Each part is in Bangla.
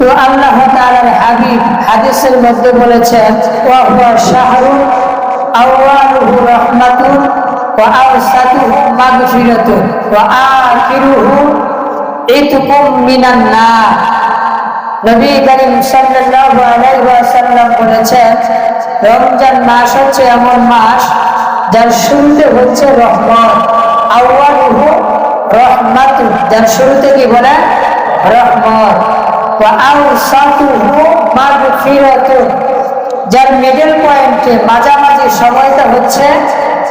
তো আল্লাহ তাআলার হাবিব হাদিসের মধ্যে বলেছেন মিনান রমজান মাস হচ্ছে এমন মাস যার শুরুতে হচ্ছে রহমত আউয়ালুহু রহমাতুন, যার শুরুতে কি বলে? রহমত। যার মিডল পয়েন্টে মাঝামাঝি সময়টা হচ্ছে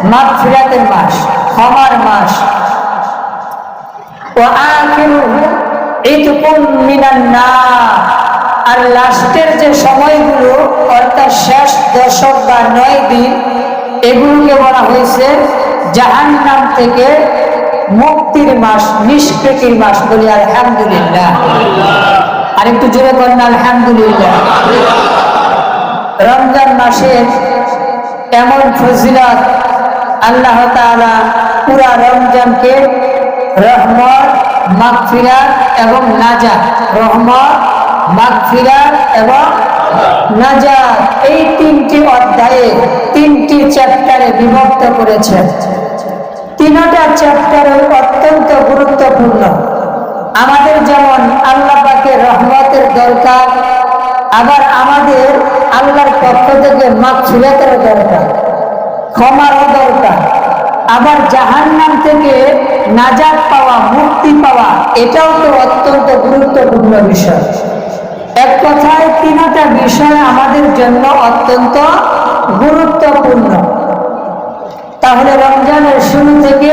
মাগফিরাতের মাস, ক্ষমার মাস। নার। আর লাস্টের যে সময়গুলো, অর্থাৎ শেষ দশক বা নয় দিন, এগুলোকে বলা হয়েছে জাহান্নাম থেকে মুক্তির মাস, নিষ্কৃতির মাস বলি আলহামদুলিল্লাহ। আর একটু জোরে করেন আলহামদুলিল্লাহ। রমজান মাসের এমন ফজিলত আল্লাহ তাআলা পুরা রমজানকে রহমত, মাগফিরাত এবং নাজাত, রহমত, মাগফিরাত এবং নাজাত এই তিনটি অধ্যায়ে, তিনটি চ্যাপ্টারে বিভক্ত করেছেন তিনটা চ্যাপ্টার অত্যন্ত গুরুত্বপূর্ণ। আমাদের যেমন আল্লাহ পাকের রহমতের দরকার, আবার আমাদের আল্লাহর পক্ষ থেকে মাগফিরাতের দরকার, ক্ষমারও দরকার। আবার জাহান্নাম থেকে নাজাত পাওয়া, মুক্তি পাওয়া, এটাও তো অত্যন্ত গুরুত্বপূর্ণ বিষয়। এক কথায়, তিনটা বিষয় আমাদের জন্য অত্যন্ত গুরুত্বপূর্ণ। তাহলে রমজানের শুরু থেকে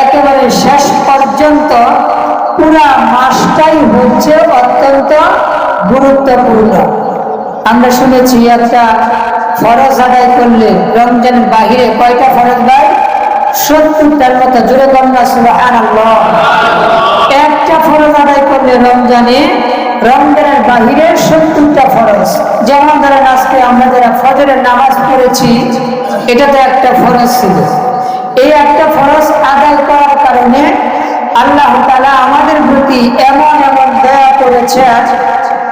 একেবারে শেষ পর্যন্ত পুরা মাসটাই হচ্ছে অত্যন্ত গুরুত্বপূর্ণ। আমরা শুনেছি একটা ফরজ আদায় করলে রমজান বাহিরে কয়টা ফরজ ভাই? সত্তরটার মতো, জোরে কন্যা সুবাহান একটা ফরজ আদায় করলে রমজানে, রমজানের বাহিরে সত্তরটা ফরজ। যেমন ধরেন আজকে আমরা যারা ফজরের নামাজ পড়েছি এটা তো একটা ফরজ ছিল। এই একটা ফরজ আদায় করার কারণে আল্লাহ তালা আমাদের প্রতি এমন এমন দয়া করেছে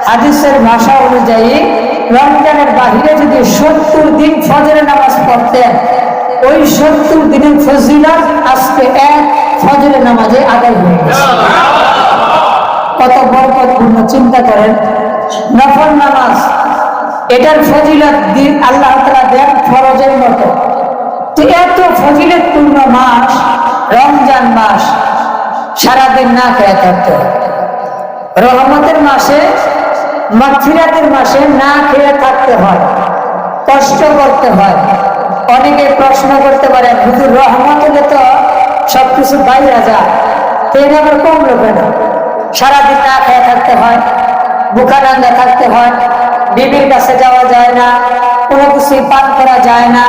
হাদিসের ভাষা অনুযায়ী রমজানের বাহিরে যদি সত্তর দিন ফজরের নামাজ পড়তেন, ওই সত্তর দিনের ফজিলত আজকে এক ফজরের নামাজে আদায় হয়ে কত বরকতপূর্ণ চিন্তা করেন। নফল নামাজ, এটার ফজিলত দিন আল্লাহ তালা দেন ফরজের মতো। তো এত ফজিলতপূর্ণ মাস, রমজান মাস সারাদিন না খেয়ে থাকতে। রহমতের মাসে, মাগফিরাতের মাসে না খেয়ে থাকতে হয়, কষ্ট করতে হয় অনেকে প্রশ্ন করতে পারে, হুজুর, রহমত হলে তো সবকিছু বাইরে যায় তো এটা আবার কমলো সারাদিন না খেয়ে থাকতে হয় বুখানান্দা থাকতে হয়, বিবির কাছে যাওয়া যায় না, কোনো কিছুই পান করা যায় না,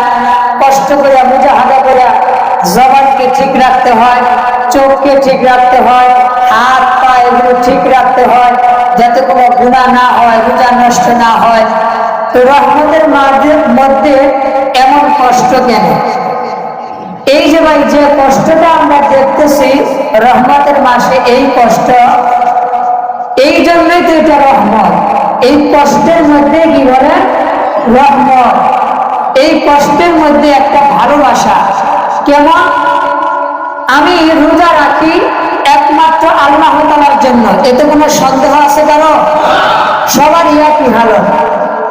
কষ্ট করে মুজাহাদা করে জবানকে ঠিক রাখতে হয়, চোখকে ঠিক রাখতে হয়, হাত, পা এগুলো ঠিক রাখতে হয়, যাতে কোনো গুণা না হয়, রোজা নষ্ট না হয়। তো রহমতের মধ্যে এমন কষ্ট কেন? এই যে ভাই, যে কষ্টটা আমরা দেখতেছি, রহমতের মাসে এই কষ্ট, এই জন্যই তো এটা রহমত। এই কষ্টের মধ্যে কি বলে? রহমত। এই কষ্টের মধ্যে একটা ভালোবাসা। কেমন? আমি রোজা রাখি একমাত্র আল্লাহ তালার জন্য। এতে কোনো সন্দেহ আছে কারও সবার একই হালত।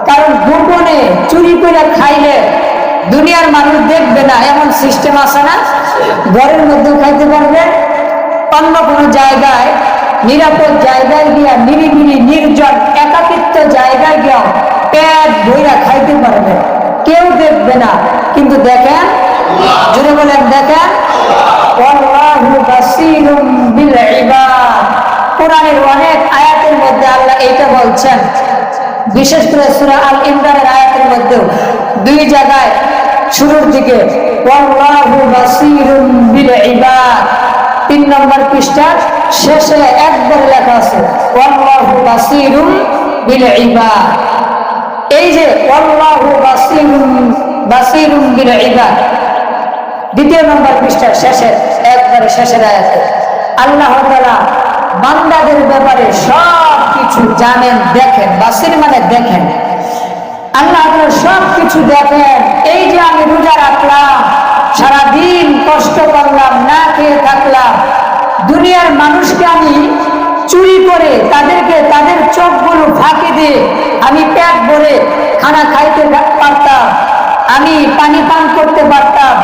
কারণ গোপনে চুরি করে খাইলে দুনিয়ার মানুষ দেখবে না, এমন সিস্টেম আছে না? ঘরের মধ্যেও খাইতে পারবে। অন্য কোনো জায়গায়, নিরাপদ জায়গায় গিয়া নিরিবিলি, নির্জন, একাকিত্ব জায়গায় গিয়াও পেট বইরা খাইতে পারবে। কেউ দেখবে না। কিন্তু দেখেন জুড়ে বলেন, দেখেন। কোরআনের অনেক আয়াতের মধ্যে আল্লাহ এইটা বলছেন। বিশেষ করে সূরা আল ইমরানের আয়াতের মধ্যেও দুই জায়গায় শুরুর দিকে তিন নম্বর পৃষ্ঠার শেষে একবার লেখা আছে এই যে বাসীরুম বাসীরুম বিল ইবাদ দ্বিতীয় নম্বর পৃষ্ঠার শেষে, একবারে শেষের আয়াতে, আল্লাহ তাআলা বান্দাদের ব্যাপারে সব কিছু জানেন, দেখেন বাসির মানে দেখেন। আল্লাহ সব কিছু দেখেন। এই যে আমি রোজা রাখলাম, সারাদিন কষ্ট করলাম, না খেয়ে থাকলাম, দুনিয়ার মানুষকে আমি চুরি করে তাদেরকে তাদের চোখগুলো ফাঁকি দিয়ে আমি পেট ভরে খানা খাইতে পারতাম, আমি পানি পান করতে পারতাম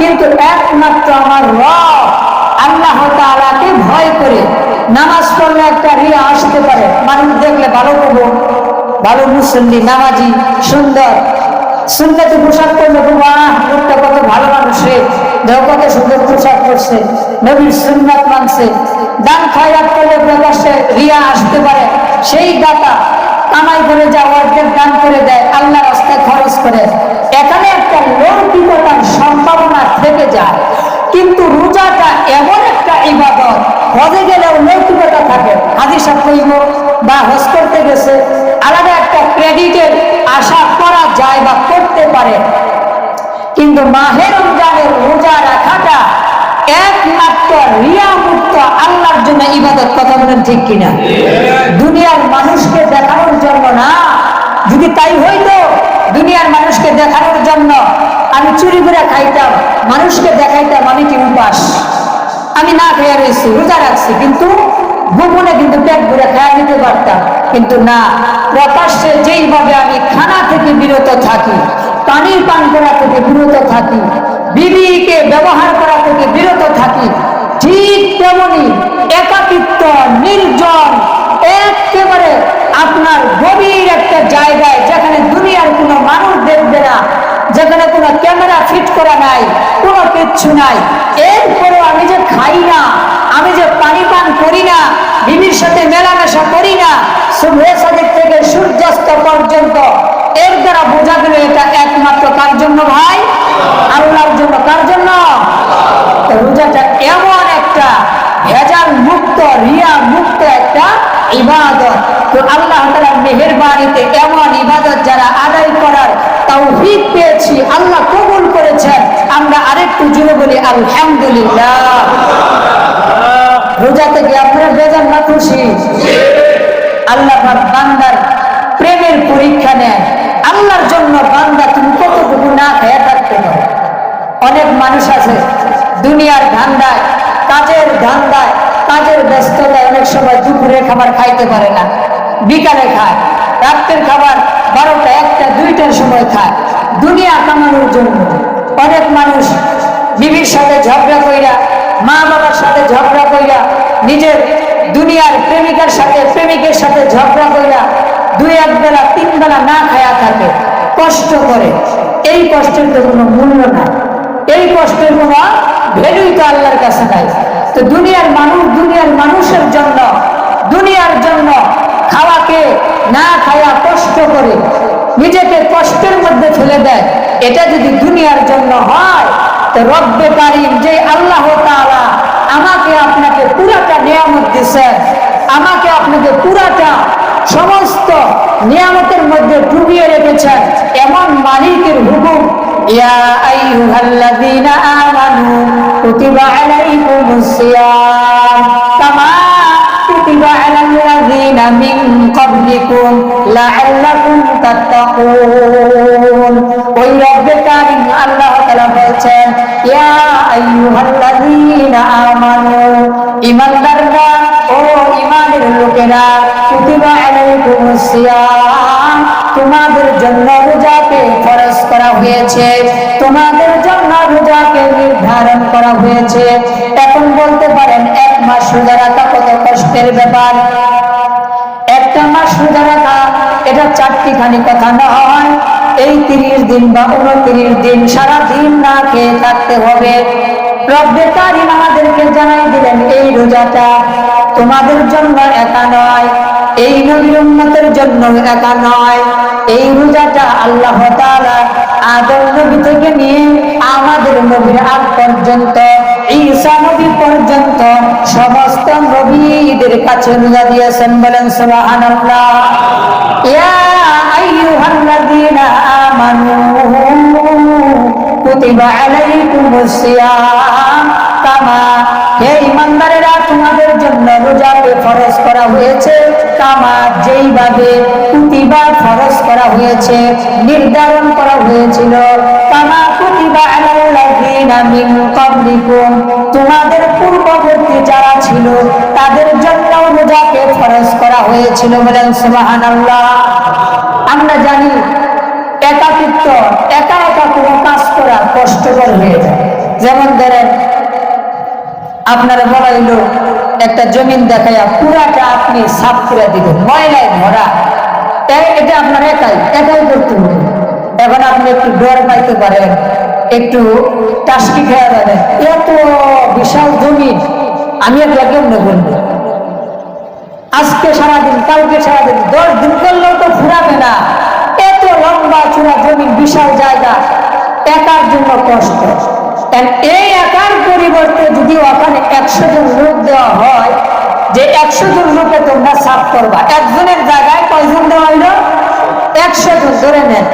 কিন্তু একমাত্র আমার রব, আল্লাহ তাআলাকে ভয় করে। নামাজ পড়লে একটা রিয়া আসতে পারে। মানুষ দেখলে ভালো করব। ভালো মুসল্লি, নামাজি, সুন্দর। সুন্দর পোশাক করলে বাহ লোকটা কত ভালো মানুষ রে। দেহ কত সুন্দর পোশাক করছে নবীর সুন্নাত মানছে। দান খয়রাত করলে প্রকাশ্যে রিয়া আসতে পারে। সেই দাতা কামাই করে যা অর্ধেক দান করে দেয়। আল্লাহ রাস্তায় খরচ করে। এখানে একটা লৌকিকতার সম্ভাবনা থেকে যায়। কিন্তু রোজাটা এমন একটা ইবাদত হজে গেলেও লৌকিকতা থাকে। হাজি কইব বা হজ করতে গেছে। আলাদা একটা ক্রেডিটের আশা করা যায় বা করতে পারে। কিন্তু মাহের রমজানের রোজা রাখাটা একমাত্র রিয়া মুক্ত আল্লাহর জন্য ইবাদত কথা বলেন ঠিক কিনা? দুনিয়ার মানুষকে দেখানোর জন্য না। যদি তাই হইতো দুনিয়ার মানুষকে দেখানোর জন্য আমি চুরি করে খাইতাম, মানুষকে দেখাইতাম আমি কি উপাস? আমি না খেয়ে রয়েছি, রোজা রাখছি, কিন্তু গোপনে কিন্তু পেট ভরে খেয়ে নিতে পারতাম। কিন্তু না, প্রকাশ্যে যেইভাবে আমি খানা থেকে বিরত থাকি পানি পান করা থেকে বিরত থাকি, বিবিকে ব্যবহার করা থেকে বিরত থাকি, ঠিক তেমনি একাকিত্ব, নির্জন, একেবারে আপনার গভীর একটা জায়গায় যেখানে দুনিয়ার কোনো মানুষ দেখবে না যেখানে ক্যামেরা ফিট করা নাই, কোনো কিচ্ছু নাই। এরপরেও আমি যে খাই না, আমি যে পানি পান করি না, বিবির সাথে মেলামেশা করি না শুভে সাদিক থেকে সূর্যাস্ত পর্যন্ত, এর দ্বারা বোঝা গেল এটা একমাত্র কার জন্য ভাই? আল্লাহর জন্য। কার জন্য? রোজাটা এমন একটা ভেজাল মুক্ত, রিয়া মুক্ত একটা ইবাদত। তো আল্লাহ তাআলার মেহেরবানিতে এমন ইবাদত যারা আদায় করার তৌফিক পেয়েছি, আল্লাহ কবুল করেছেন। আমরা আরেকটু জুড়ে বলি, আলহামদুলিল্লাহ। রোজা থেকে আপনারা বেজান না খুশি? আল্লাহ বান্দার প্রেমের পরীক্ষা নেন। আল্লাহর জন্য বান্দা তুমি কতটুকু না খেয়ে থাকতে অনেক মানুষ আছে, দুনিয়ার ধান্দায়, কাজের ধান্দায় কাজের ব্যস্ততায় অনেক সময় দুপুরে খাবার খাইতে পারে না। বিকালে খায়, রাত্রের খাবার বারোটা, একটা, দুইটার সময় খায়। দুনিয়া কামানোর জন্য অনেক মানুষ বিবির সাথে ঝগড়া কইরা, মা বাবার সাথে ঝগড়া কইরা, নিজের দুনিয়ার প্রেমিকার সাথে, প্রেমিকের সাথে ঝগড়া কইরা দুই এক বেলা, তিন বেলা না খায়া থাকে, কষ্ট করে। এই কষ্টের তো কোনো মূল্য নাই। এই কষ্টের কোনো ভ্যালুই তো আল্লাহর কাছে নাই। তো দুনিয়ার মানুষ, দুনিয়ার মানুষের জন্য, দুনিয়ার জন্য খাওয়াকে না খায়া কষ্ট করে নিজেকে কষ্টের মধ্যে ফেলে দেয়। এটা যদি দুনিয়ার জন্য হয়, তো রব্বে কারিম যে আল্লাহ তাআলা আমাকে আপনাকে পুরাটা নিয়ামত দিছেন আমাকে আপনাকে পুরাটা সমস্ত নিয়ামতের মধ্যে ডুবিয়ে রেখেছেন, এমন মালিকের হুকুম ইয়া আইয়ুহাল্লাযীনা আমানু কুতিবা আলাইকুমুস সিয়াম কামা কুতিবা আলাল্লাযীনা মিন ক্বাবলিকুম লাআল্লাকুম তাত্তাকুন ওই রব্বে কারীম আল্লাহ তাআলা বলছেন ইয়া আইয়ুহাল্লাযীনা আমানু ঈমানদাররা ও ঈমানের লোকেরা কুতিবা আলাইকুমুস সিয়াম তোমাদের জন্য ফরজ করা হয়েছে। তোমাদের জন্য রোজাকে নির্ধারণ করা হয়েছে। এখন বলতে পারেন, এক মাস রোজা রাখা কত কষ্টের ব্যাপার? একটা মাস রোজা রাখা, এটা চারটি খানি কথা নয় এই তিরিশ দিন বা উনত্রিশ দিন সারা দিন না খেয়ে থাকতে হবে। রব্বে কারিম আমাদেরকে জানাই দিলেন, এই রোজাটা তোমাদের জন্য একা নয়, এই নবীর উম্মতের জন্য একা নয়। এই রোজাটা আল্লাহ তাআলা আদম নবী থেকে নিয়ে আমাদের নবীর আগ পর্যন্ত, ঈসা নবী পর্যন্ত সমস্ত নবীদের কাছে রোজা দিয়েছেন বলেন, সুবহানাল্লাহ। ইয়া আইয়ুহাল্লাযীনা আমানু কুতিবা আলাইকুমুস সিয়াম কামা হে ইমানদারেরা তোমাদের জন্য রোজাকে ফরজ করা হয়েছে। কামা যেইভাবে কুতিবা ফরজ করা হয়েছে, নির্ধারণ করা হয়েছিল। কামা কুতিবা তোমাদের পূর্ববর্তী যারা ছিল, তাদের জন্য রোজাকে ফরজ করা হয়েছিল বলেন সুবহানাল্লাহ। আমরা জানি একাকিত্ব একা একা কোনো কাজ করা কষ্টকর হয়ে যায়। যেমন ধরেন, আপনারা বলা হইল একটা জমিন দেখাইয়া পুরাটা আপনি সাফ করে দিবেন, ময়লায় ভরা। এটা আপনার একাই একাই করতে হবে। এখন আপনি একটু ডর পাইতে পারেন, একটু টাস্কি খেয়া যাবেন। এত বিশাল জমি আমি একলা কেমনে করব? আজকে সারাদিন, কালকে সারাদিন, দশ দিন করলেও তো ফুরাবে না। এত লম্বা চূড়া জমি বিশাল জায়গা, একার জন্য কষ্ট। এই একার পরিবর্তে যদি ওখানে একশো জন লোক দেওয়া হয়, যে একশো জন লোকে তোমরা সাফ করবা। একজনের জায়গায় কয়জন দেওয়া হইল? একশো জন ধরে নেন,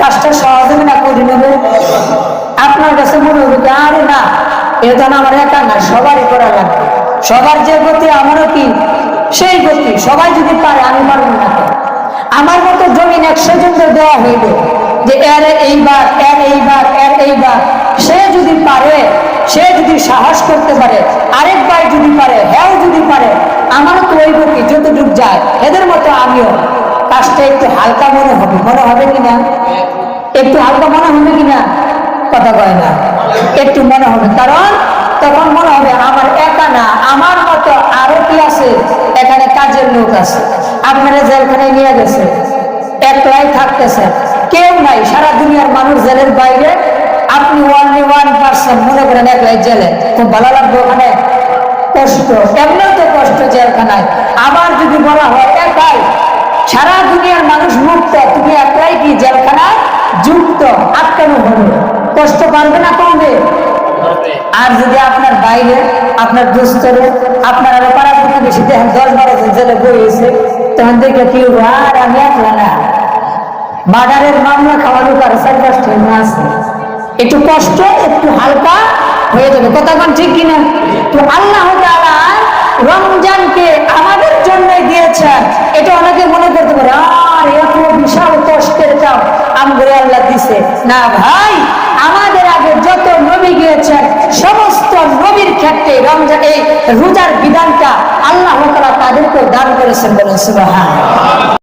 কাজটা সহজ হবে না করে নেবে আপনার কাছে মনে হবে আরে না এটা না, আমার একা না, সবারই করা লাগবে। সবার যে গতি, আমারও কি? সেই গতি। সবাই যদি পারে, আমি পারব না আমার মতো জমিন একশো জনকে দেওয়া হইল যে, এর এইবার এর এইবার এর এইবার সে যদি পারে সে যদি সাহস করতে পারে আরেক যদি পারে হ্যাঁ যদি পারে, আমারও তো ওই গতি যতটুক যায়, এদের মতো আমিও। কাজটা একটু হালকা মনে হবে মনে হবে কিনা একটু হালকা মনে হবে কিনা কথা কয় না। একটু মনে হবে, কারণ তখন মনে হবে আমার একা না, আমার মতো আরও কি আছে? এখানে কাজের লোক আছে। আপনারা জেলখানে নিয়ে গেছে। একলাই থাকতেছে। কেউ নাই, সারা দুনিয়ার মানুষ জেলের বাইরে। আপনি ওয়ানলি ওয়ান পার্সেন্ট মনে করেন একলাই জেলে, খুব ভালো লাগবে ওখানে। কষ্ট, এমনিও তো কষ্ট জেলখানায়। আবার যদি বলা হয় একাই সারা দুনিয়ার মানুষ মুক্ত, তুমি একলাই কি জেলখানায় যুক্ত? আটকানো হবে কষ্ট পারবে না কমবে? আর যদি আপনার বাইরে, আপনার দুস্তরে আপনার আরও পাড়া বেশি দেখেন, দশ বারো জন জেলে বইয়েছে তখন দেখে কি আর আমি একলা না। মার্ডারের মামলা খাওয়ানো কারও চার পাঁচটা আছে। একটু কষ্ট, একটু হালকা হয়ে যাবে। কথা কোন ঠিক কিনা? তো আল্লাহ রমজানকে আমাদের জন্য দিয়েছেন। এটা অনেকে মনে করতে পারে, আর এত বিশাল কষ্টের কাম আমাদের আল্লাহ দিছে। না ভাই, আমাদের আগে যত নবী গিয়েছেন সমস্ত নবীর ক্ষেত্রে রমজান এই রোজার বিধানটা আল্লাহ তাদেরকে দান করেছেন বলেন সুবহান